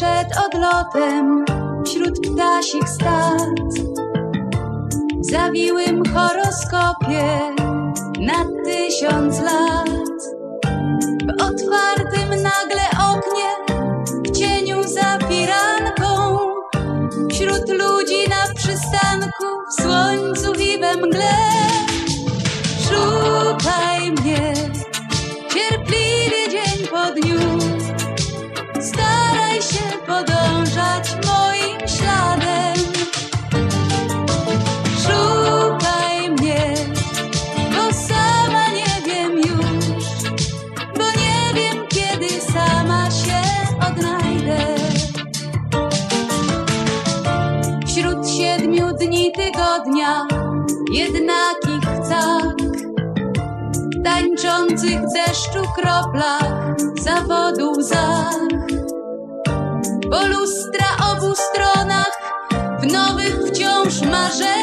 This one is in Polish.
powrotem wśród ptasich stad. W zawiłym horoskopie na tysiąc lat. W otwartym nagle oknie, w cieniu za firanką, wśród ludzi siedmiu dni tygodnia, jednakich cak, tańczących w deszczu kroplach, zawodu łzach. Po lustra obu stronach, w nowych wciąż marzeniach